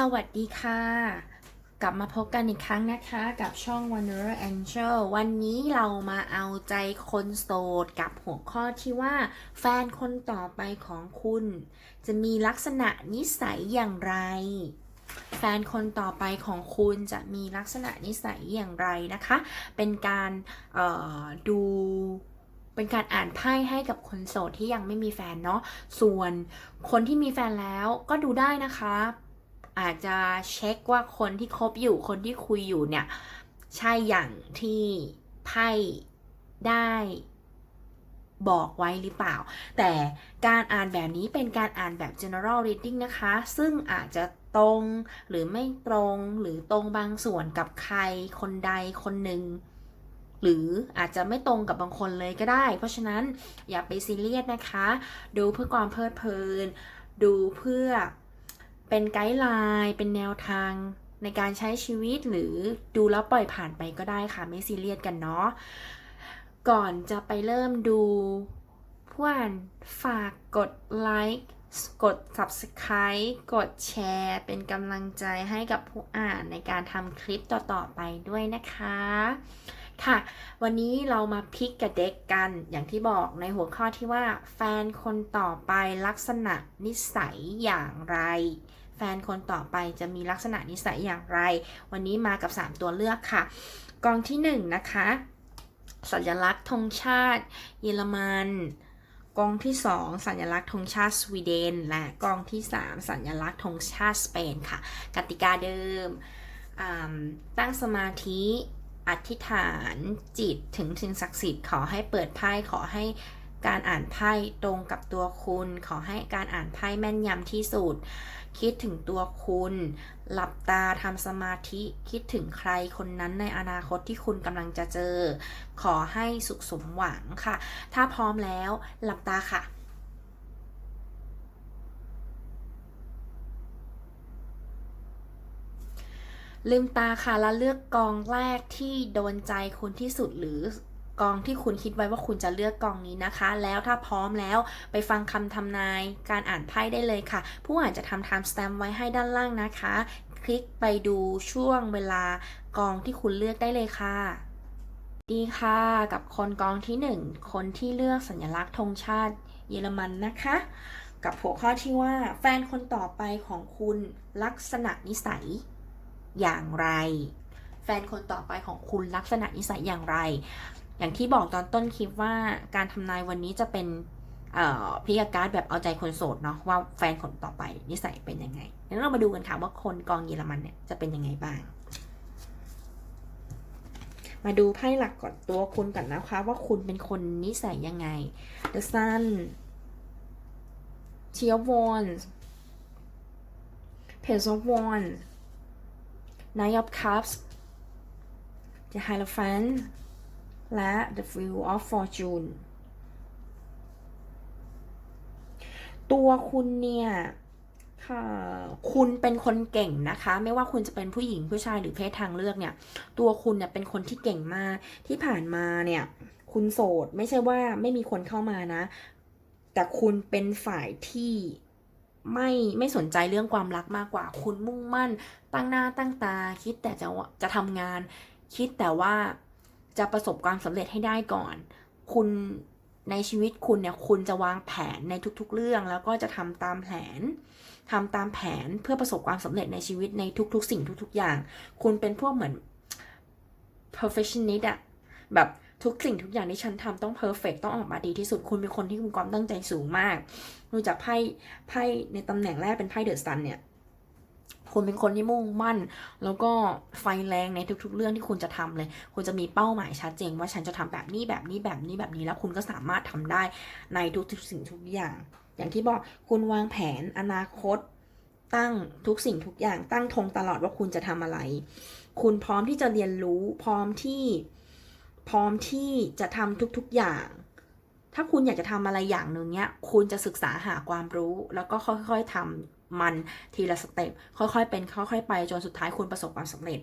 สวัสดีค่ะ กลับมาพบกันอีกครั้งนะคะกับช่อง Wanderer Angel วันนี้เรามาเอาใจคนโสดกับหัวข้อที่ว่าแฟนคนต่อไปของคุณ จะมีลักษณะนิสัยอย่างไร แฟนคนต่อไปของคุณจะมีลักษณะนิสัยอย่างไรนะคะ เป็นการดูเป็นการอ่านไพ่ให้กับคนโสดที่ยังไม่มีแฟนเนาะ ส่วนคนที่มีแฟนแล้วก็ดูได้นะคะ อาจจะเช็คว่าคนที่คบอยู่คนที่คุยอยู่เนี่ย ใช่อย่างที่ไพ่ได้บอกไว้หรือเปล่า แต่การอ่านแบบนี้เป็นการอ่านแบบ general reading นะคะ ซึ่งอาจจะตรงหรือไม่ตรงหรือตรงบางส่วนกับใครคนใดคนหนึ่ง หรืออาจจะไม่ตรงกับบางคนเลยก็ได้ เพราะฉะนั้นอย่าไปซีเรียสนะคะ ดูเพื่อความเพลิดเพลิน ดูเพื่อ เป็นไกด์ไลน์ เป็นแนวทางในการใช้ชีวิตหรือดูแล้วปล่อยผ่านไปก็ได้ค่ะ ไม่ซีเรียสกันเนาะ ก่อนจะไปเริ่มดูผู้อ่านฝากกดไลค์กด Subscribe กดแชร์ เป็นกำลังใจให้กับผู้อ่านในการทำคลิปต่อ ๆ ไปด้วยนะคะ ค่ะ วันนี้เรามาพิกกับเด็กกัน อย่างที่บอกในหัวข้อที่ว่า แฟนคนต่อไปลักษณะนิสัยอย่างไร แฟนคนต่อไปจะมีลักษณะนิสัยอย่างไร วันนี้มากับ 3 ตัวเลือกค่ะ กองที่ 1 นะคะ สัญลักษณ์ธงชาติ เยอรมันกองที่ 2 สัญลักษณ์ธงชาติสวีเดน และกองที่ 3 สัญลักษณ์ธงชาติสเปนค่ะ กติกาเดิม ตั้งสมาธิอธิษฐานจิตถึงสิ่งศักดิ์สิทธิ์ขอให้เปิดไพ่ขอให้ การอ่านไพ่ตรงกับตัวคุณ ขอให้การอ่านไพ่แม่นยำที่สุด คิดถึงตัวคุณ หลับตาทำสมาธิคิดถึงใครคนนั้นในอนาคตที่คุณกำลังจะเจอ ขอให้สุขสมหวังค่ะ ถ้าพร้อมแล้วหลับตาค่ะลืมตาค่ะแล้วเลือกกองแรกที่โดนใจคุณที่สุดหรือ กองที่คุณคิดไว้ว่าคุณจะเลือกกองนี้นะคะ แล้วถ้าพร้อมแล้วไปฟังคำทำนายการอ่านไพ่ได้เลยค่ะ ผู้อ่านจะทำ time stamp ไว้ให้ด้านล่างนะคะ คลิกไปดูช่วงเวลากองที่คุณเลือกได้เลยค่ะดีค่ะกับคนกองที่หนึ่งคนที่เลือกสัญลักษณ์ธงชาติเยอรมันนะคะ กับหัวข้อที่ว่าแฟนคนต่อไปของคุณลักษณะนิสัยอย่างไร แฟนคนต่อไปของคุณลักษณะนิสัยอย่างไร อย่างที่บอกตอนต้นคลิปว่าการทำนายวันนี้จะเป็นเอ่อพิยาการ์ดแบบเอาใจคนโสดเนาะว่าแฟนคนต่อไปนิสัยเป็นยังไงงั้นเรามาดูกันค่ะว่าคนกองเยอรมันเนี่ยจะเป็นยังไงบ้าง มาดูไพ่หลักก่อนตัวคุณก่อนนะคะ ว่าคุณเป็นคนนิสัยยังไง The Sun Ten of Wands Page of Wands Knight of Cups The Hierophant และ The Wheel of Fortune ตัวคุณเนี่ยค่ะคุณเป็นคนเก่งนะคะ ไม่ว่าคุณจะเป็นผู้หญิงผู้ชายหรือเพศทางเลือกเนี่ย ตัวคุณเนี่ยเป็นคนที่เก่งมากที่ผ่านมาเนี่ย คุณโสดไม่ใช่ว่าไม่มีคนเข้ามานะ แต่คุณเป็นฝ่ายที่ไม่ไม่สนใจเรื่องความรักมากกว่า คุณมุ่งมั่นตั้งหน้าตั้งตา คิดแต่จะจะทำงาน คิดแต่ว่า จะประสบความสำเร็จให้ได้ก่อน คุณในชีวิตคุณเนี่ยคุณจะวางแผนในทุกๆ เรื่อง แล้วก็จะทำตามแผนทำตามแผนเพื่อประสบความสำเร็จในชีวิตในทุก ๆ สิ่งทุก ๆ อย่าง คุณเป็นพวกเหมือน perfectionist อะแบบทุกสิ่งทุกอย่างที่ฉันทำต้อง perfect ต้องออกมาดีที่สุด คุณเป็นคนที่มีความตั้งใจสูงมากดูจากไพ่ไพ่ในตำแหน่งแรกเป็นไพ่เดอะซันเนี่ย คุณเป็นคนที่มุ่งมั่น แล้วก็ไฟแรงในทุก ๆ เรื่องที่คุณจะทำเลย คุณจะมีเป้าหมายชัดเจนว่าฉันจะทำแบบนี้แบบนี้แบบนี้แบบนี้แล้วคุณก็สามารถทำได้ในทุกๆสิ่งทุกอย่าง อย่างที่บอกคุณวางแผนอนาคต ตั้งทุกสิ่งทุกอย่าง ตั้งธงตลอดว่าคุณจะทำอะไร คุณพร้อมที่จะเรียนรู้ พร้อมที่พร้อมที่จะทำทุกๆอย่าง ถ้าคุณอยากจะทำอะไรอย่างหนึ่งเนี้ย คุณจะศึกษาหาความรู้ แล้วก็ค่อยๆท มันทีละสเต็ปค่อยๆ เป็นค่อยๆ ไปจนสุดท้ายคุณประสบความสำเร็จ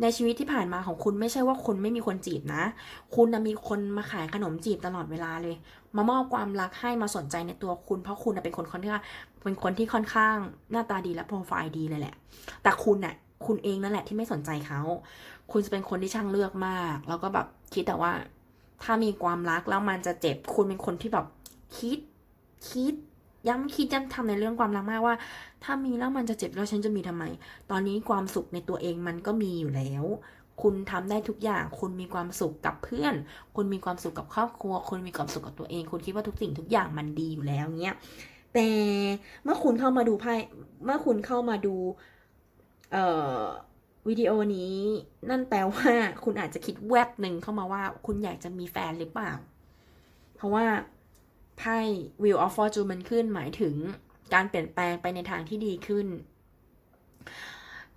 ในชีวิตที่ผ่านมาของคุณไม่ใช่ว่าคุณไม่มีคนจีบนะ คุณนะมีคนมาขายขนมจีบตลอดเวลาเลย มามอบความรักให้มาสนใจในตัวคุณ เพราะคุณน่ะเป็นคนค่อนข้างเป็นคนที่ค่อนข้างหน้าตาดีและโปรไฟล์ดีเลยแหละ แต่คุณน่ะคุณเองนั่นแหละที่ไม่สนใจเขา คุณจะเป็นคนที่ช่างเลือกมาก แล้วก็แบบคิดแต่ว่า ถ้ามีความรักแล้วมันจะเจ็บ คุณเป็นคนที่แบบคิดคิด ย้ำคิดย้ำทำในเรื่องความรักมากว่า ถ้ามีแล้วมันจะเจ็บแล้วฉันจะมีทำไม ตอนนี้ความสุขในตัวเองมันก็มีอยู่แล้ว คุณทำได้ทุกอย่าง คุณมีความสุขกับเพื่อน คุณมีความสุขกับครอบครัว คุณมีความสุขกับตัวเอง คุณคิดว่าทุกสิ่งทุกอย่างมันดีอยู่แล้วเนี้ย แต่เมื่อคุณเข้ามาดูไพ่เมื่อคุณเข้ามาดูเอ่อวิดีโอนี้นั่นแปลว่าคุณอาจจะคิดแวบหนึ่งเข้ามาว่า คุณอยากจะมีแฟนหรือเปล่า เพราะว่า ไพ่ Wheel of Fortune มันขึ้นหมายถึงการเปลี่ยนแปลงไปในทางที่ดีขึ้น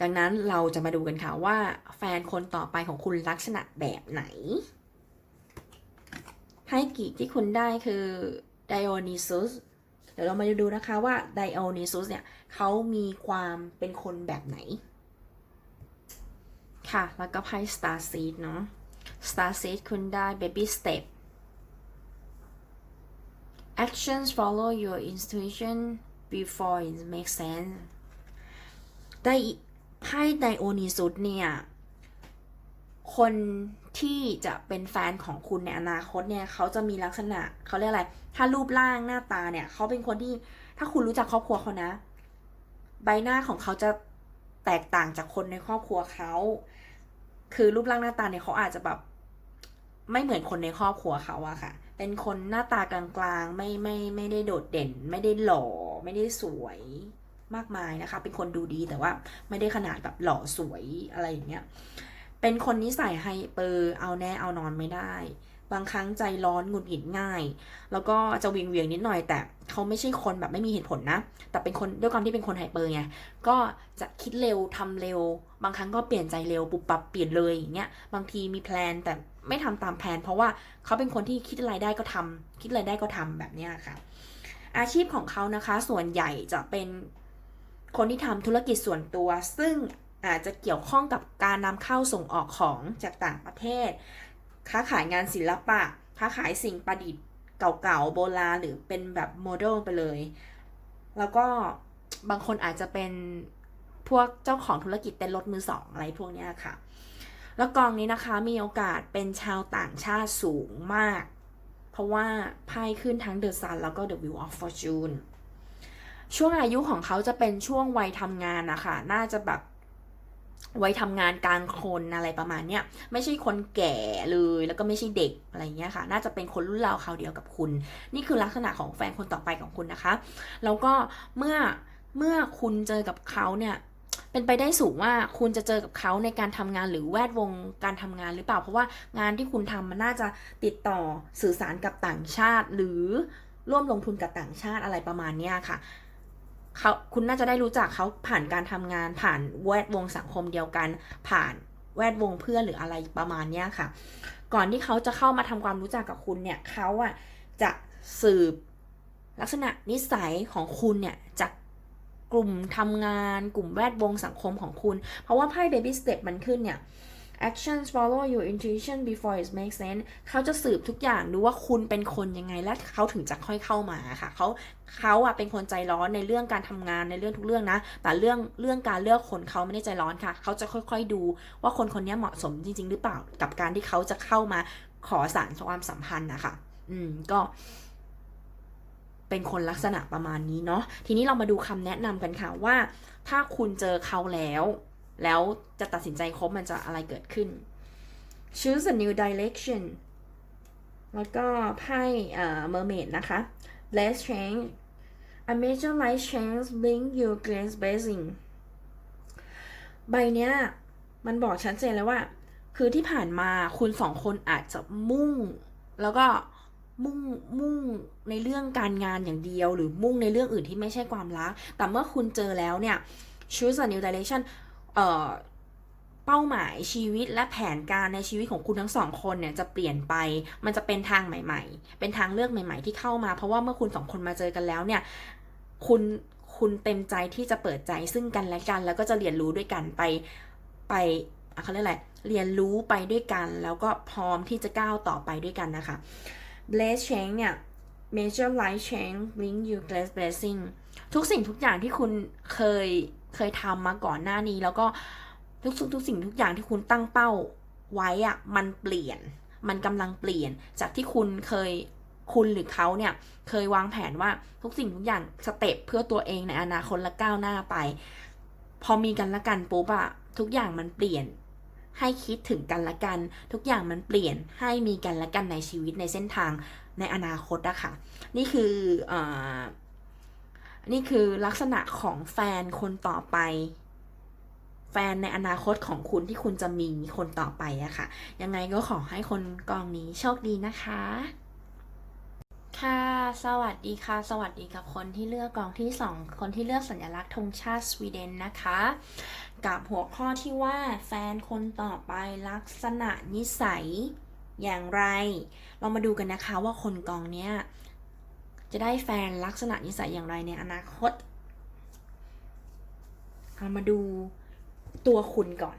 ดังนั้นเราจะมาดูกันค่ะว่าแฟนคนต่อไปของคุณลักษณะแบบไหนไพ่กีที่คุณได้คือ Dionysus เดี๋ยวเรามาดูนะคะว่า Dionysus เนี่ยเขามีความเป็นคนแบบไหน ค่ะ แล้วก็ไพ่ Star Seed เนาะ Star Seed คุณได้ Baby Step actions follow your intuition before it makes sense ได้ไพ่ไดโอนิสุดเนี่ย คนที่จะเป็นแฟนของคุณในอนาคตเนี่ย เขาจะมีลักษณะเขาเรียกอะไร ถ้ารูปร่างหน้าตาเนี่ย เขาเป็นคนที่ถ้าคุณรู้จักครอบครัวเขานะ ใบหน้าของเขาจะแตกต่างจากคนในครอบครัวเขา คือรูปร่างหน้าตาเนี่ยเขาอาจจะแบบ ไม่เหมือนคนในครอบครัวเขาอะค่ะ เป็นคนหน้าตากลางๆ ไม่ไม่ไม่ได้โดดเด่น ไม่ได้หล่อ ไม่ได้สวยมากมายนะคะ เป็นคนดูดีแต่ว่าไม่ได้ขนาดแบบหล่อสวยอะไรอย่างเงี้ย เป็นคนนิสัยไฮเปอร์เอาแน่เอานอนไม่ได้ บางครั้งใจร้อนหงุดหงิดง่าย แล้วก็จะวิงเวียงนิดหน่อย แต่เขาไม่ใช่คนแบบไม่มีเหตุผลนะ แต่เป็นคนด้วยความที่เป็นคนไฮเปอร์ไง ก็จะคิดเร็วทำเร็ว บางครั้งก็เปลี่ยนใจเร็วปุบปับเปลี่ยนเลยอย่างเงี้ย บางทีมีแพลนแต่ ไม่ทำตามแผน เพราะว่าเขาเป็นคนที่คิดอะไรได้ก็ทำคิดอะไรได้ก็ทำแบบนี้ค่ะ อาชีพของเขานะคะ ส่วนใหญ่จะเป็นคนที่ทำธุรกิจส่วนตัว ซึ่งอาจจะเกี่ยวข้องกับการนำเข้าส่งออกของจากต่างประเทศ ค้าขายงานศิลปะ ค้าขายสิ่งประดิษฐ์เก่าๆโบราณหรือเป็นแบบโมเดลไปเลย แล้วก็บางคนอาจจะเป็นพวกเจ้าของธุรกิจเต้นรถมือสองอะไรพวกนี้ค่ะ แล้วกองนี้นะคะมีโอกาสเป็นชาวต่างชาติสูงมาก เพราะว่าไพ่ขึ้นทั้ง The Sun แล้วก็ The Wheel of Fortune ช่วงอายุของเขาจะเป็นช่วงวัยทำงานนะคะ น่าจะแบบวัยทำงานกลางคนอะไรประมาณเนี้ยไม่ใช่คนแก่เลยแล้วก็ไม่ใช่เด็กอะไรเงี้ยค่ะ น่าจะเป็นคนรุ่นราวคราเดียวกับคุณ นี่คือลักษณะของแฟนคนต่อไปของคุณนะคะ แล้วก็เมื่อเมื่อคุณเจอกับเขาเนี่ย เป็นไปได้สูงว่าคุณจะเจอกับเขาในการทำงานหรือแวดวงการทำงานหรือเปล่า เพราะว่างานที่คุณทำมันน่าจะติดต่อสื่อสารกับต่างชาติ หรือร่วมลงทุนกับต่างชาติอะไรประมาณนี้ค่ะเขาคุณน่าจะได้รู้จักเขาผ่านการทำงาน ผ่านแวดวงสังคมเดียวกัน ผ่านแวดวงเพื่อนหรืออะไรประมาณนี้ค่ะ ก่อนที่เขาจะเข้ามาทำความรู้จักกับคุณเนี่ยเขาอะจะสืบลักษณะนิสัยของคุณเนี่ยจาก กลุ่มทำงาน กลุ่มแวดวงสังคมของคุณ เพราะว่าไพ่ baby step มันขึ้นเนี่ย actions follow your intuition before it makes sense เขาจะสืบทุกอย่างดูว่าคุณเป็นคนยังไงและเขาถึงจะค่อยเข้ามาค่ะ เขาเขาอะเป็นคนใจร้อนในเรื่องการทำงานในเรื่องทุกเรื่องนะ แต่เรื่องเรื่องการเลือกคนเขาไม่ได้ใจร้อนค่ะ เขาจะค่อยๆดูว่าคนคนนี้เหมาะสมจริง ๆ หรือเปล่ากับการที่เขาจะเข้ามาขอสารความสัมพันธ์นะคะ อืมก็ เป็นคนลักษณะประมาณนี้เนาะทีนี้เรามาดูคำแนะนำกันค่ะว่า ถ้าคุณเจอเขาแล้ว แล้วจะตัดสินใจคบมันจะอะไรเกิดขึ้น choose a new direction แล้วก็ไพ่เอ่อ mermaid นะคะ let's change a major life change bring you great blessing ใบเนี้ยมันบอกชัดเจนเลยว่า คือที่ผ่านมาคุณสองคนอาจจะมุ่ง แล้วก็ มุ่งมุ่งในเรื่องการงานอย่างเดียว หรือมุ่งในเรื่องอื่นที่ไม่ใช่ความรัก แต่เมื่อคุณเจอแล้วเนี่ย choose a new direction เอ่อเป้าหมายชีวิตและแผนการในชีวิตของคุณทั้งสองคนเนี่ยจะเปลี่ยนไป มันจะเป็นทางใหม่ ๆ เป็นทางเลือกใหม่ ๆ ที่เข้ามา เพราะว่าเมื่อคุณสองคนมาเจอกันแล้วเนี่ย คุณคุณเต็มใจที่จะเปิดใจซึ่งกันและกัน แล้วก็จะเรียนรู้ด้วยกันไปไปเขาเรียกอะไรเรียนรู้ไปด้วยกัน แล้วก็พร้อมที่จะก้าวต่อไปด้วยกันนะคะ Bless Change เนี่ย Major Life Change Bring You Bless Blessing ทุกสิ่งทุกอย่างที่คุณเคยเคยทำมาก่อนหน้านี้ แล้วก็ทุกทุกทุกสิ่งทุกอย่างที่คุณตั้งเป้าไว้อะมันเปลี่ยน มันกำลังเปลี่ยน จากที่คุณเคยคุณหรือเขาเนี่ยเคยวางแผนว่าทุกสิ่งทุกอย่างสเต็ปเพื่อตัวเองในอนาคตและก้าวหน้าไป พอมีกันละกันปุ๊บอะทุกอย่างมันเปลี่ยน ให้คิดถึงกันและกัน ทุกอย่างมันเปลี่ยนให้มีกันและกันในชีวิตในเส้นทางในอนาคตอะค่ะ นี่คืออนี่คือลักษณะของแฟนคนต่อไป แฟนในอนาคตของคุณที่คุณจะมีคนต่อไปอะค่ะ ยังไงก็ขอให้คนกองนี้โชคดีนะคะ ค่ะ สวัสดีค่ะ สวัสดีกับคนที่เลือกกองที่ 2 คนที่เลือกสัญลักษณ์ธงชาติสวีเดนนะคะ กับหัวข้อที่ว่าแฟนคนต่อไปลักษณะนิสัยอย่างไร เรามาดูกันนะคะว่าคนกองเนี้ยจะได้แฟนลักษณะนิสัยอย่างไรในอนาคต เรามาดูตัวคุณก่อน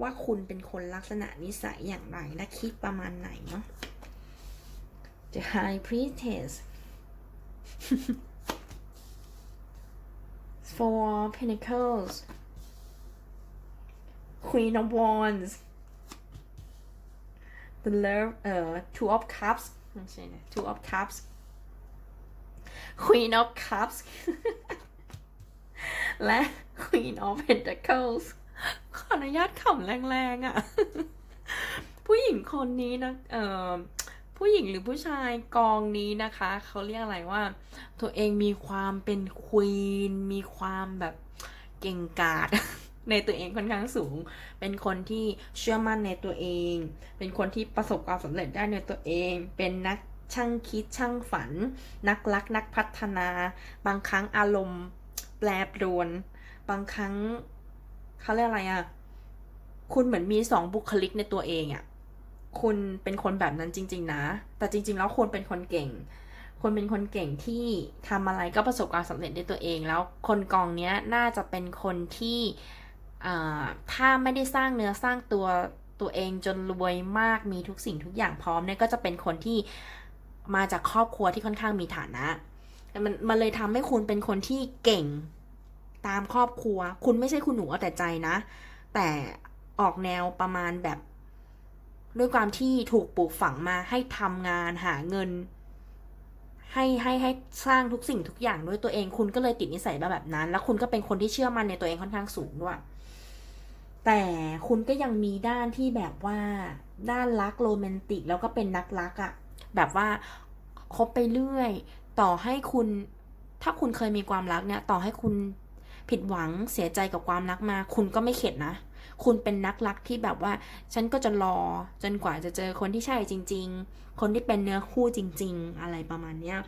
ว่าคุณเป็นคนลักษณะนิสัยอย่างไรและคิดประมาณไหนเนาะ The High Priestess Four Pentacles Queen of Wands The Love เอ่อ Two of Cups ไม่ใช่นะ Two of Cups Queen of Cups และ Queen of Pentacles ขออนุญาตขำแรงๆอะ่ะ ผู้หญิงคนนี้นะ เอ่อ ผู้หญิงหรือผู้ชายกองนี้นะคะ เขาเรียกอะไรว่า ตัวเองมีความเป็นควีน มีความแบบเก่งกาจในตัวเองค่อนข้างสูง เป็นคนที่เชื่อมั่นในตัวเอง เป็นคนที่ประสบความสำเร็จได้ในตัวเอง เป็นนักช่างคิดช่างฝัน นักรักนักพัฒนา บางครั้งอารมณ์แปรปรวน บางครั้งเขาเรียกอะไรอะ่ะ คุณเหมือนมีสองบุคลิกในตัวเองอะ่ะ คุณเป็นคนแบบนั้นจริง ๆ นะ แต่จริง ๆ แล้วคุณเป็นคนเก่งคุณเป็นคนเก่งที่ทำอะไรก็ประสบความสำเร็จด้วยตัวเอง แล้วคนกองเนี้ยน่าจะเป็นคนที่ถ้าไม่ได้สร้างเนื้อสร้างตัวตัวเองจนรวยมากมีทุกสิ่งทุกอย่างพร้อมเนี่ยก็จะเป็นคนที่มาจากครอบครัวที่ค่อนข้างมีฐานะมันมันเลยทำให้คุณเป็นคนที่เก่งตามครอบครัว คุณไม่ใช่คุณหนูเอาแต่ใจนะ แต่ออกแนวประมาณแบบ ด้วยความที่ถูกปลูกฝังมาให้ทำงานหาเงิน ให้ให้ให้สร้างทุกสิ่งทุกอย่างด้วยตัวเองคุณก็เลยติดนิสัยแบบนั้น แล้วคุณก็เป็นคนที่เชื่อมั่นในตัวเองค่อนข้างสูงด้วยแต่คุณก็ยังมีด้านที่แบบว่า ด้านรักโรแมนติกแล้วก็เป็นนักรักอะแบบว่าคบไปเรื่อย ต่อให้คุณ ถ้าคุณเคยมีความรักเนี่ย ต่อให้คุณผิดหวังเสียใจกับความรักมา คุณก็ไม่เข็ดนะ คุณเป็นนักรักที่แบบว่า ฉันก็จะรอจนกว่าจะเจอคนที่ใช่จริง ๆ คนที่เป็นเนื้อคู่จริง ๆ อะไรประมาณเนี้ย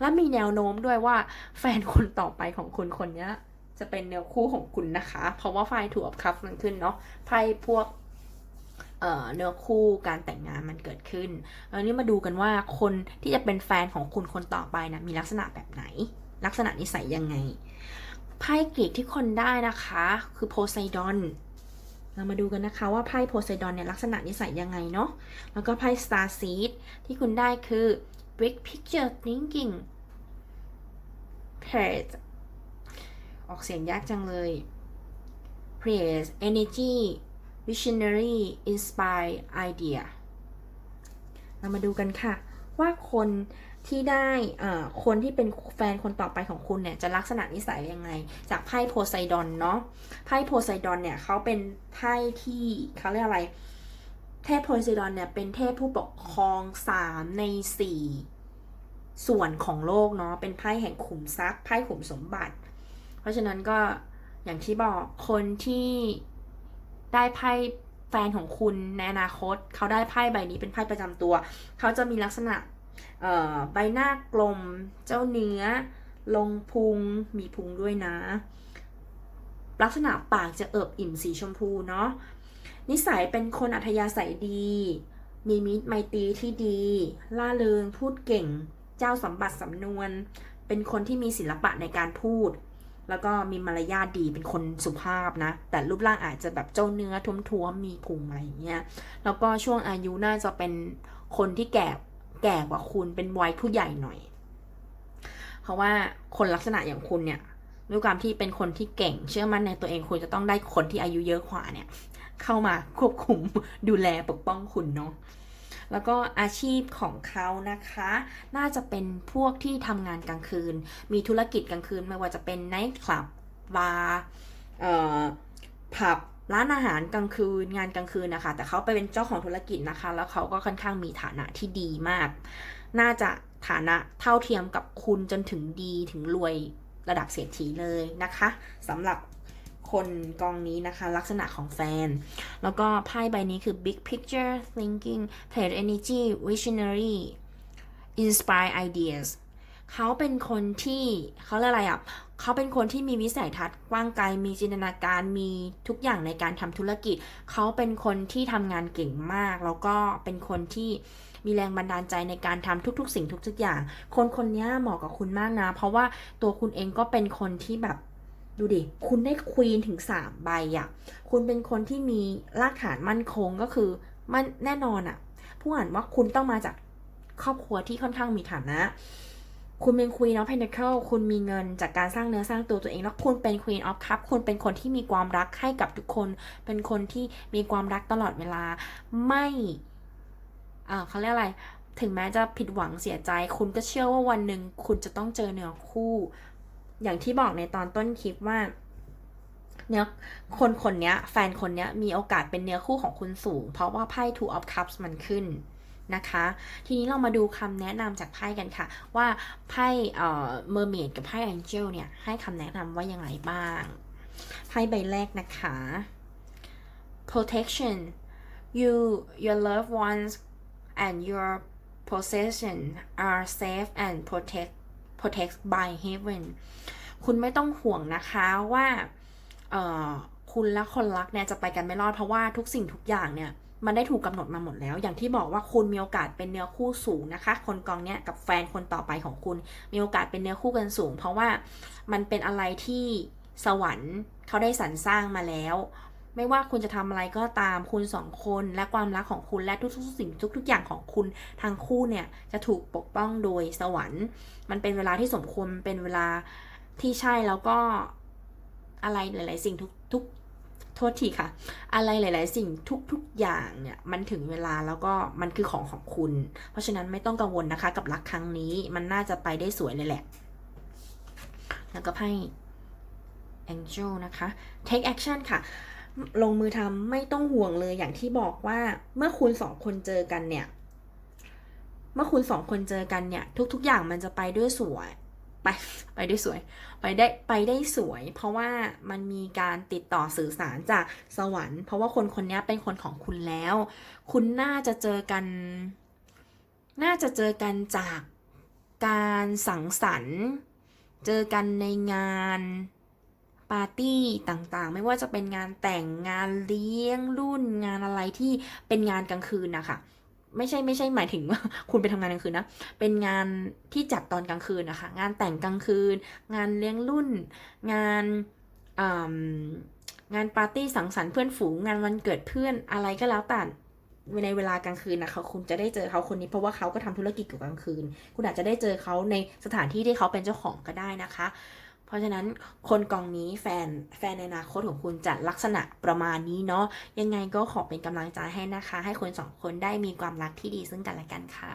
แล้วมีแนวโน้มด้วยว่าแฟนคนต่อไปของคุณคนเนี้ยจะเป็นเนื้อคู่ของคุณนะคะ เพราะว่าไฟถูกอับคับมันขึ้นเนาะไพ่พวกเอ่อเนื้อคู่การแต่งงานมันเกิดขึ้นแล้วนี้มาดูกันว่าคนที่จะเป็นแฟนของคุณคนต่อไปนะมีลักษณะแบบไหน ลักษณะนิสัยยังไงไพ่กรีกที่คนได้นะคะ คือโพไซดอน เรามาดูกันนะคะว่าไพ่โพไซดอนเนี่ยลักษณะนิสัยยังไงเนาะ แล้วก็ไพ่ Star Seed ที่คุณได้คือ Big Picture Thinking Pairs ออกเสียงยากจังเลย Praise Energy Visionary Inspire Idea เรามาดูกันค่ะ ว่าคน ที่ได้คนที่เป็นแฟนคนต่อไปของคุณเนี่ยจะลักษณะนิสัยยังไง จากไพ่โพไซดอนเนาะไพ่โพไซดอนเนี่ยเขาเป็นไพ่ที่เขาเรียกอะไร เทพโพไซดอนเนี่ยเป็นเทพผู้ปกครองสามในสี่ส่วนของโลกเนาะเป็นไพ่แห่งขุมทรัพย์ไพ่ขุมสมบัติ เพราะฉะนั้นก็อย่างที่บอกคนที่ได้ไพ่แฟนของคุณในอนาคต เขาได้ไพ่ใบนี้เป็นไพ่ประจำตัว เขาจะมีลักษณะ ใบหน้ากลมเจ้าเนื้อ ลงพุงมีพุงด้วยนะ ลักษณะปากจะเอิบอิ่มสีชมพูเนาะนิสัยเป็นคนอัธยาศัยดี มีมิตรไมตรีที่ดี ล่าเริงพูดเก่ง เจ้าสมบัติสำนวน เป็นคนที่มีศิลปะในการพูด แล้วก็มีมารยาทดีเป็นคนสุภาพนะ แต่รูปร่างอาจจะแบบเจ้าเนื้อท้วมๆมีพุงอะไรอย่างเงี้ยแล้วก็ช่วงอายุน่าจะเป็นคนที่แก่ แก่กว่าคุณเป็นวัยผู้ใหญ่หน่อย เพราะว่าคนลักษณะอย่างคุณเนี่ยด้วยความที่เป็นคนที่เก่ง เชื่อมั่นในตัวเองคุณจะต้องได้คนที่อายุเยอะกว่าเนี่ย เข้ามาควบคุมดูแลปกป้องคุณเนาะแล้วก็อาชีพของเขานะคะ น่าจะเป็นพวกที่ทำงานกลางคืน มีธุรกิจกลางคืนไม่ว่าจะเป็นไนท์คลับบาร์เออผับ ร้านอาหารกลางคืนงานกลางคืนนะคะ แต่เขาไปเป็นเจ้าของธุรกิจนะคะ แล้วเขาก็ค่อนข้างมีฐานะที่ดีมาก น่าจะฐานะเท่าเทียมกับคุณจนถึงดีถึงรวยระดับเศรษฐีเลยนะคะสำหรับคนกองนี้นะคะ ลักษณะของแฟน แล้วก็ไพ่ใบนี้คือ big picture thinking play energy visionary inspire ideas เขาเป็นคนที่เขาเรียกอะไรอะ เขาเป็นคนที่มีวิสัยทัศน์กว้างไกล มีจินตนาการมีทุกอย่างในการทำธุรกิจ เขาเป็นคนที่ทำงานเก่งมาก แล้วก็เป็นคนที่มีแรงบันดาลใจในการทำทุก ๆ สิ่งทุกๆอย่าง คนคนนี้เหมาะกับคุณมากนะ เพราะว่าตัวคุณเองก็เป็นคนที่แบบดูดิ คุณได้ควีนถึงสามใบอะคุณเป็นคนที่มีรากฐานมั่นคงก็คือมันแน่นอนอะผู้อ่านว่าคุณต้องมาจากครอบครัวที่ค่อนข้างมีฐานะ คุณเป็น Queen of Pentacle คุณมีเงินจากการสร้างเนื้อสร้างตัวตัวเอง แล้วคุณเป็น Queen of Cup คุณเป็นคนที่มีความรักให้กับทุกคน เป็นคนที่มีความรักตลอดเวลา ไม่อ่าเขาเรียกอะไร ถึงแม้จะผิดหวังเสียใจ คุณก็เชื่อว่าวันหนึ่งคุณจะต้องเจอเนื้อคู่ อย่างที่บอกในตอนต้นคลิปว่า เนื้อคนคนนี้แฟนคนนี้มีโอกาสเป็นเนื้อคู่ของคุณสูง เพราะว่าไพ่ two of cups มันขึ้น นะคะ ทีนี้เรามาดูคำแนะนำจากไพ่กันค่ะ ว่าไพ่เอ่อ mermaid กับไพ่ angel เนี่ยให้คำแนะนำว่ายังไงบ้าง ไพ่ใบแรกนะคะ protection you your loved ones and your possession are safe and protect protect by heaven คุณไม่ต้องห่วงนะคะว่า เอ่อ คุณและคนรักเนี่ยจะไปกันไม่รอดเพราะว่าทุกสิ่งทุกอย่างเนี่ย มันได้ถูกกำหนดมาหมดแล้ว อย่างที่บอกว่าคุณมีโอกาสเป็นเนื้อคู่สูงนะคะ คนกองเนี้ยกับแฟนคนต่อไปของคุณ มีโอกาสเป็นเนื้อคู่กันสูง เพราะว่ามันเป็นอะไรที่สวรรค์เขาได้สรรสร้างมาแล้ว ไม่ว่าคุณจะทำอะไรก็ตามคุณสองคนและความรักของคุณและทุกๆสิ่งทุก ๆ อย่างของคุณทางคู่เนี่ยจะถูกปกป้องโดยสวรรค์ มันเป็นเวลาที่สมควรมันเป็นเวลาที่ใช่แล้วก็อะไรหลาย ๆ สิ่งทุกทุก โทษทีค่ะ อะไรหลาย ๆ สิ่งทุก ๆ อย่างเนี่ยมันถึงเวลาแล้วก็มันคือของของคุณ เพราะฉะนั้นไม่ต้องกังวลนะคะ กับรักครั้งนี้มันน่าจะไปได้สวยเลยแหละ แล้วก็ไพ่ Angel นะคะ take action ค่ะ ลงมือทำไม่ต้องห่วงเลยอย่างที่บอกว่าเมื่อคุณสองคนเจอกันเนี่ย เมื่อคุณสองคนเจอกันเนี่ย ทุก ๆ อย่างมันจะไปด้วยสวย ไปไปได้สวยไปได้ไปได้สวย เพราะว่ามันมีการติดต่อสื่อสารจากสวรรค์ เพราะว่าคนคนนี้เป็นคนของคุณแล้ว คุณน่าจะเจอกัน น่าจะเจอกันจากการสังสรรค์ เจอกันในงานปาร์ตี้ต่างๆ ไม่ว่าจะเป็นงานแต่งงานเลี้ยงรุ่นงานอะไรที่เป็นงานกลางคืนนะคะ ไม่ใช่ไม่ใช่หมายถึงว่าคุณไปทำงานกลางคืนนะ เป็นงานที่จัดตอนกลางคืนนะคะ งานแต่งกลางคืน งานเลี้ยงรุ่น งานงานปาร์ตี้สังสรรค์เพื่อนฝูง งานวันเกิดเพื่อนอะไรก็แล้วแต่ในเวลากลางคืนนะคะคุณจะได้เจอเขาคนนี้เพราะว่าเขาก็ทำธุรกิจเกี่ยวกับกลางคืน คุณอาจจะได้เจอเขาในสถานที่ที่เขาเป็นเจ้าของก็ได้นะคะ เพราะฉะนั้นคนกองนี้แฟนแฟนในอนาคตของคุณจะลักษณะประมาณนี้เนาะยังไงก็ขอเป็นกำลังใจให้นะคะ ให้คนสองคนได้มีความรักที่ดีซึ่งกันและกันค่ะ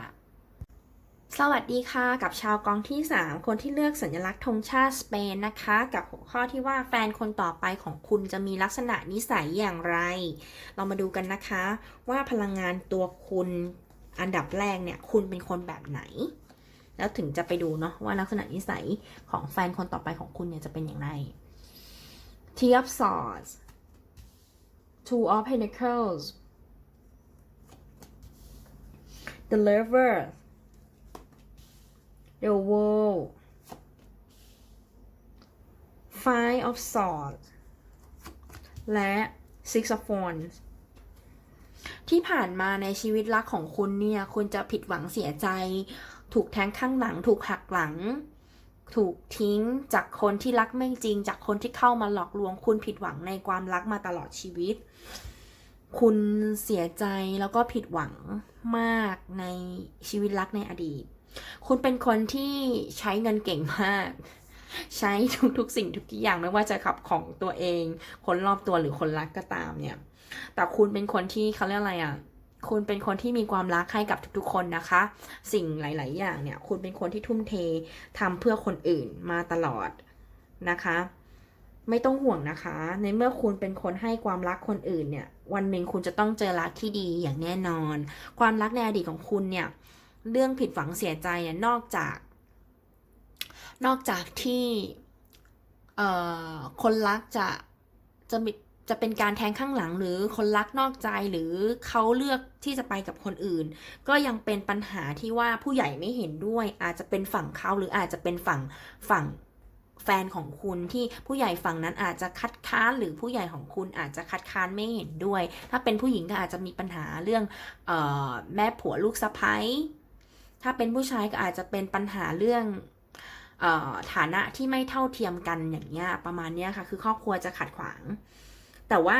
สวัสดีค่ะกับชาวกองที่ 3 คนที่เลือกสัญลักษณ์ธงชาติสเปนนะคะ กับหัวข้อที่ว่าแฟนคนต่อไปของคุณจะมีลักษณะนิสัยอย่างไร เรามาดูกันนะคะ ว่าพลังงานตัวคุณอันดับแรกเนี่ย คุณเป็นคนแบบไหน แล้วถึงจะไปดูเนาะว่าลักษณะนิสัยของแฟนคนต่อไปของคุณเนี่ยจะเป็นอย่างไร Tea of Swords Two of Pentacles The Lover The World Five of Swords และ Six of Wands ที่ผ่านมาในชีวิตรักของคุณเนี่ย คุณจะผิดหวังเสียใจ ถูกแทงข้างหลัง ถูกหักหลัง ถูกทิ้งจากคนที่รักไม่จริง จากคนที่เข้ามาหลอกลวง คุณผิดหวังในความรักมาตลอดชีวิต คุณเสียใจแล้วก็ผิดหวังมากในชีวิตรักในอดีต คุณเป็นคนที่ใช้เงินเก่งมาก ใช้ทุกๆสิ่งทุกอย่างไม่ว่าจะขับของตัวเอง คนรอบตัวหรือคนรักก็ตามเนี่ย แต่คุณเป็นคนที่เขาเรียกอะไรอะ คุณเป็นคนที่มีความรักให้กับทุกๆ คนนะคะ สิ่งหลาย ๆ อย่างเนี่ย คุณเป็นคนที่ทุ่มเททำเพื่อคนอื่นมาตลอดนะคะ ไม่ต้องห่วงนะคะ ในเมื่อคุณเป็นคนให้ความรักคนอื่นเนี่ย วันหนึ่งคุณจะต้องเจอรักที่ดีอย่างแน่นอน ความรักในอดีตของคุณเนี่ย เรื่องผิดหวังเสียใจเนี่ย นอกจาก นอกจากที่คนรักจะจะมี จะเป็นการแทงข้างหลังหรือคนรักนอกใจหรือเขาเลือกที่จะไปกับคนอื่น ก็ยังเป็นปัญหาที่ว่าผู้ใหญ่ไม่เห็นด้วย อาจจะเป็นฝั่งเขาหรืออาจจะเป็นฝั่งฝั่งแฟนของคุณที่ผู้ใหญ่ฝั่งนั้นอาจจะคัดค้านหรือผู้ใหญ่ของคุณอาจจะคัดค้านไม่เห็นด้วย ถ้าเป็นผู้หญิงก็อาจจะมีปัญหาเรื่องออแม่ผัวลูกสะใภ้ถ้าเป็นผู้ชายก็อาจจะเป็นปัญหาเรื่องออฐานะที่ไม่เท่าเทียมกันอย่างเงี้ยประมาณเนี้ยค่ะ คือครอบครัวจะขัดขวาง แต่ว่า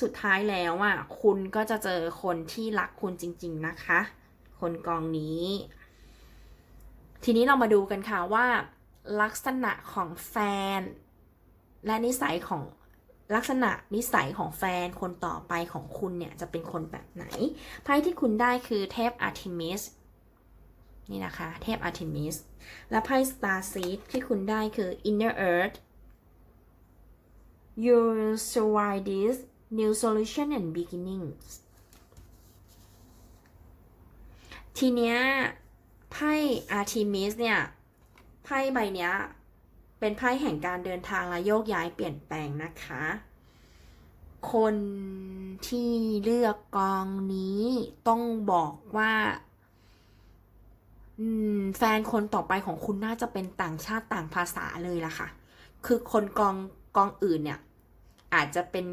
สุดท้ายแล้วอะคุณก็จะเจอคนที่รักคุณจริง ๆนะคะ คนกองนี้ ทีนี้เรามาดูกันค่ะว่า ลักษณะของแฟน และนิสัยของลักษณะนิสัยของแฟนคนต่อไปของคุณเนี่ย จะเป็นคนแบบไหน ไพ่ที่คุณได้คือเทพอาร์ทิมิสนี่นะคะ เทพอาร์ทิมิสและไพ่สตาร์ซีดที่คุณได้คือ inner earth you survive this new solution and beginnings ทีเนี้ยไพ่อาร์ทิมิสเนี่ย ไพ่ใบเนี้ย เป็นไพ่แห่งการเดินทางและโยกย้ายเปลี่ยนแปลงนะคะ คนที่เลือกกองนี้ต้องบอกว่าแฟนคนต่อไปของคุณน่าจะเป็นต่างชาติต่างภาษาเลยล่ะค่ะ คือคนกองกองอื่นเนี่ย อาจจะเป็น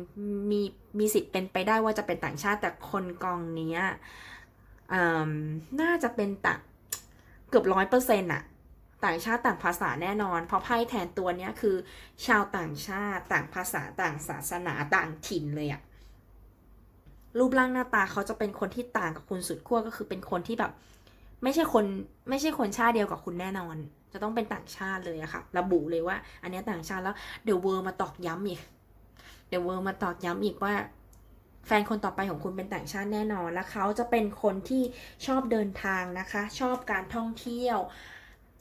มีมีสิทธิ์เป็นไปได้ว่าจะเป็นต่างชาติแต่คนกองนี้น่าจะเป็นต่างเกือบร้อยเปอร์เซ็นต์อะต่างชาติต่างภาษาแน่นอน เพราะไพ่แทนตัวเนี้ยคือ ชาวต่างชาติต่างภาษาต่างศาสนาต่างถิ่นเลยอะรูปร่างหน้าตาเขาจะเป็นคนที่ต่างกับคุณสุดขั้วก็คือเป็นคนที่แบบ ไม่ใช่คนไม่ใช่คนชาติเดียวกับคุณแน่นอน จะต้องเป็นต่างชาติเลยอะค่ะ ระบุเลยว่า อันนี้ต่างชาติแล้วเดี๋ยวเวอร์มาตอกย้ำอีก เดี๋ยวเวอร์มาตอกย้ำอีกว่าแฟนคนต่อไปของคุณเป็นต่างชาติแน่นอน และเขาจะเป็นคนที่ชอบเดินทางนะคะ ชอบการท่องเที่ยว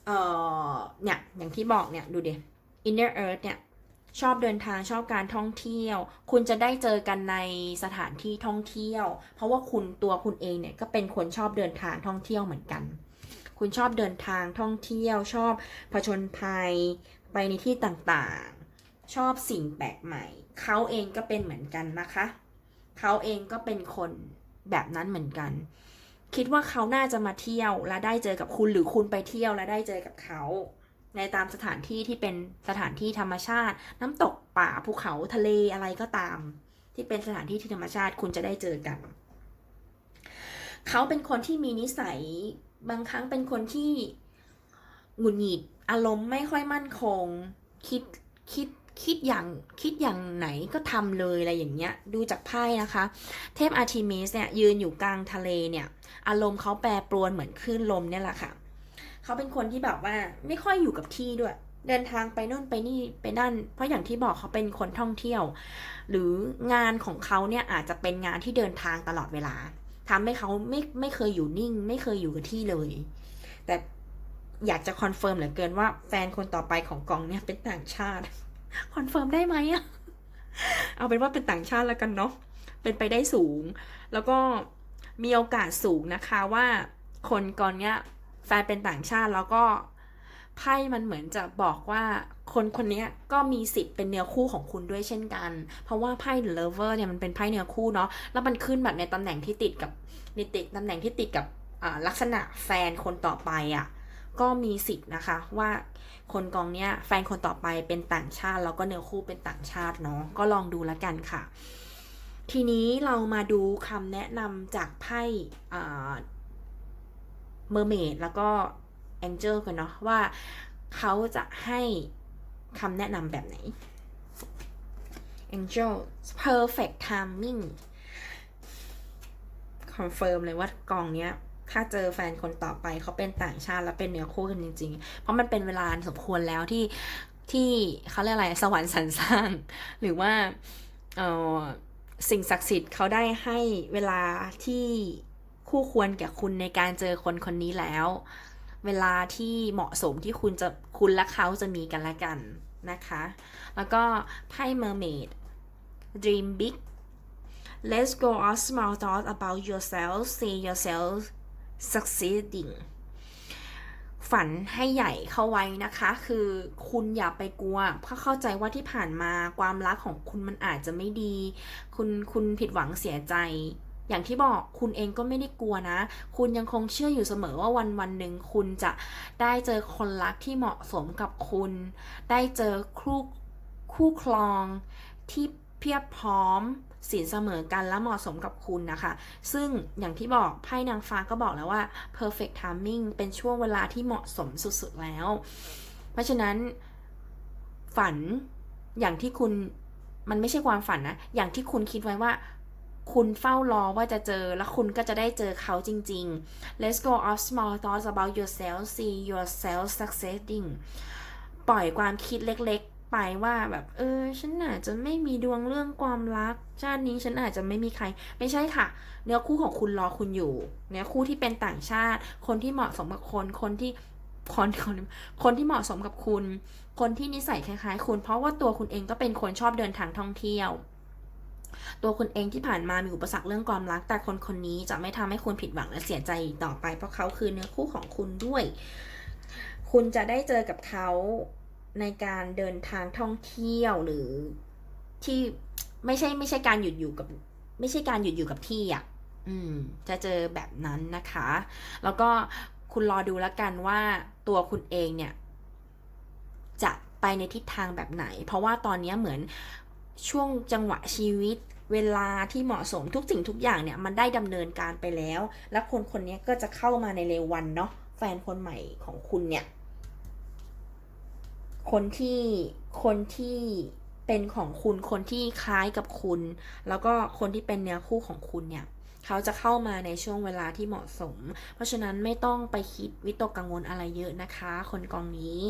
เอ่อ เนี่ย อย่างที่บอกเนี่ย ดูเดิ inner earth เนี่ย ชอบเดินทาง ชอบการท่องเที่ยว คุณจะได้เจอกันในสถานที่ท่องเที่ยว เพราะว่าคุณตัวคุณเองเนี่ยก็เป็นคนชอบเดินทางท่องเที่ยวเหมือนกัน คุณชอบเดินทางท่องเที่ยว ชอบผจญภัยไปในที่ต่างๆ ชอบสิ่งแปลกใหม่ เขาเองก็เป็นเหมือนกันนะคะ เขาเองก็เป็นคนแบบนั้นเหมือนกัน คิดว่าเขาน่าจะมาเที่ยวและได้เจอกับคุณหรือคุณไปเที่ยวและได้เจอกับเขา ในตามสถานที่ที่เป็นสถานที่ธรรมชาติ น้ำตกป่าภูเขาทะเลอะไรก็ตาม ที่เป็นสถานที่ที่ธรรมชาติคุณจะได้เจอกัน เขาเป็นคนที่มีนิสัยบางครั้งเป็นคนที่หงุดหงิดอารมณ์ไม่ค่อยมั่นคง คิดคิด คิดอย่างคิดอย่างไหนก็ทำเลยอะไรอย่างเงี้ยดูจากไพ่นะคะ เทพอาร์ทิมิสเนี่ยยืนอยู่กลางทะเลเนี่ยอารมณ์เขาแปรปรวนเหมือนคลื่นลมเนี่ยแหละค่ะเขาเป็นคนที่แบบว่าไม่ค่อยอยู่กับที่ด้วย เดินทางไปนู่นไปนี่ไปนั่น เพราะอย่างที่บอกเขาเป็นคนท่องเที่ยว หรืองานของเขาเนี่ยอาจจะเป็นงานที่เดินทางตลอดเวลาทำให้เขาไม่ไม่เคยอยู่นิ่ง ไม่เคยอยู่กับที่เลย แต่อยากจะคอนเฟิร์มเหลือเกินว่าแฟนคนต่อไปของกองเนี่ยเป็นต่างชาติ คอนเฟิร์มได้ไหมอะเอาเป็นว่าเป็นต่างชาติแล้วกันเนาะเป็นไปได้สูง แล้วก็มีโอกาสสูงนะคะว่าคนก่อนเนี้ยแฟนเป็นต่างชาติแล้วก็ไพ่มันเหมือนจะบอกว่าคนคนนี้ก็มีสิทธิ์เป็นเนื้อคู่ของคุณด้วยเช่นกัน เพราะว่าไพ่ The Lover เนี่ยมันเป็นไพ่เนื้อคู่เนาะ แล้วมันขึ้นแบบในตำแหน่งที่ติดกับในติดตำแหน่งที่ติดกับลักษณะแฟนคนต่อไปอะ่ะ ก็มีสิทธิ์นะคะว่าคนกองเนี้ยแฟนคนต่อไปเป็นต่างชาติ แล้วก็เนื้อคู่เป็นต่างชาติเนาะก็ลองดูแล้วกันค่ะ ทีนี้เรามาดูคำแนะนำจากไพ่เมอร์เมดแล้วก็แองเจิลกันเนาะว่าเขาจะให้คำแนะนำแบบไหน Angel perfect timing คอนเฟิร์มเลยว่ากองเนี้ย ถ้าเจอแฟนคนต่อไปเขาเป็นต่างชาติแล้วเป็นเนื้อคู่กันจริง ๆ เพราะมันเป็นเวลาสมควรแล้วที่ที่เขาเรียกอะไรสวรรค์สรรสร้าง หรือว่าเออสิ่งศักดิ์สิทธิ์เขาได้ให้เวลาที่คู่ควรแก่คุณในการเจอคนคนนี้แล้ว เวลาที่เหมาะสมที่คุณจะคุณและเขาจะมีกันและกันนะคะ แล้วก็ไพ่ mermaid dream big let's go off small thoughts about yourself see yourself succeeding ฝันให้ใหญ่เข้าไว้นะคะ คือคุณอย่าไปกลัว เพราะเข้าใจว่าที่ผ่านมาความรักของคุณมันอาจจะไม่ดี คุณคุณผิดหวังเสียใจ อย่างที่บอกคุณเองก็ไม่ได้กลัวนะ คุณยังคงเชื่ออยู่เสมอว่าวันวันหนึ่งคุณจะได้เจอคนรักที่เหมาะสมกับคุณ ได้เจอคู่คู่ครองที่เพียบพร้อม สินเสมอกันและเหมาะสมกับคุณนะคะ ซึ่งอย่างที่บอกไพ่นางฟ้าก็บอกแล้วว่า perfect timing เป็นช่วงเวลาที่เหมาะสมสุดๆแล้ว เพราะฉะนั้นฝันอย่างที่คุณมันไม่ใช่ความฝันนะ อย่างที่คุณคิดไว้ว่า คุณเฝ้ารอว่าจะเจอ แล้วคุณก็จะได้เจอเขาจริง ๆ let's go off small thoughts about yourself see yourself succeeding ปล่อยความคิดเล็ก ไปว่าแบบเออฉันอาจจะไม่มีดวงเรื่องความรัก ชาตินี้ฉันอาจจะไม่มีใคร ไม่ใช่ค่ะ เนื้อคู่ของคุณรอคุณอยู่ เนื้อคู่ที่เป็นต่างชาติ คนที่เหมาะสมกับคนคนที่คนคนคนที่เหมาะสมกับคุณ คนที่นิสัยคล้ายๆ คุณเพราะว่าตัวคุณเองก็เป็นคนชอบเดินทางท่องเที่ยว ตัวคุณเองที่ผ่านมามีอุปสรรคเรื่องความรัก แต่คนคนนี้จะไม่ทำให้คุณผิดหวังและเสียใจต่อไป เพราะเขาคือเนื้อคู่ของคุณด้วย คุณจะได้เจอกับเขา ในการเดินทางท่องเที่ยวหรือที่ไม่ใช่ไม่ใช่การหยุดอยู่กับ ไม่ใช่การหยุดอยู่กับที่อะ อืม จะเจอแบบนั้นนะคะ แล้วก็คุณรอดูแล้วกันว่าตัวคุณเองเนี่ย จะไปในทิศทางแบบไหน เพราะว่าตอนนี้เหมือนช่วงจังหวะชีวิตเวลาที่เหมาะสมทุกสิ่งทุกอย่างเนี่ย มันได้ดำเนินการไปแล้ว และคนคนนี้ก็จะเข้ามาในเร็ววันเนาะแฟนคนใหม่ของคุณเนี่ย คนที่คนที่เป็นของคุณคนที่คล้ายกับคุณ แล้วก็คนที่เป็นเนื้อคู่ของคุณเนี่ยเขาจะเข้ามาในช่วงเวลาที่เหมาะสม เพราะฉะนั้นไม่ต้องไปคิดวิตกกังวลอะไรเยอะนะคะ คนกองนี้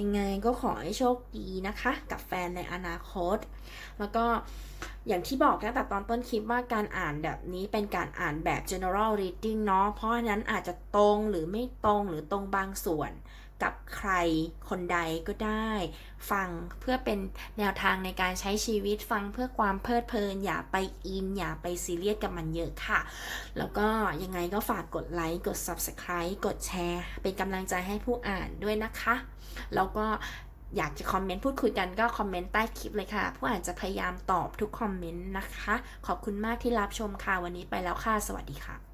ยังไงก็ขอให้โชคดีนะคะ กับแฟนในอนาคต แล้วก็อย่างที่บอกตั้งแต่ตอนต้นคลิปว่าการอ่านแบบนี้เป็นการอ่านแบบ general reading เนาะเพราะฉะนั้นอาจจะตรงหรือไม่ตรงหรือตรงบางส่วน กับใครคนใดก็ได้ ฟังเพื่อเป็นแนวทางในการใช้ชีวิตฟังเพื่อความเพลิดเพลิน อย่าไปอิน อย่าไปซีเรียสกับมันเยอะค่ะ แล้วก็ยังไงก็ฝากกดไลค์กด Subscribe กดแชร์ เป็นกำลังใจให้ผู้อ่านด้วยนะคะ แล้วก็อยากจะคอมเมนต์พูดคุยกันก็คอมเมนต์ใต้คลิปเลยค่ะ ผู้อ่านจะพยายามตอบทุกคอมเมนต์นะคะ ขอบคุณมากที่รับชมค่ะ วันนี้ไปแล้วค่ะ สวัสดีค่ะ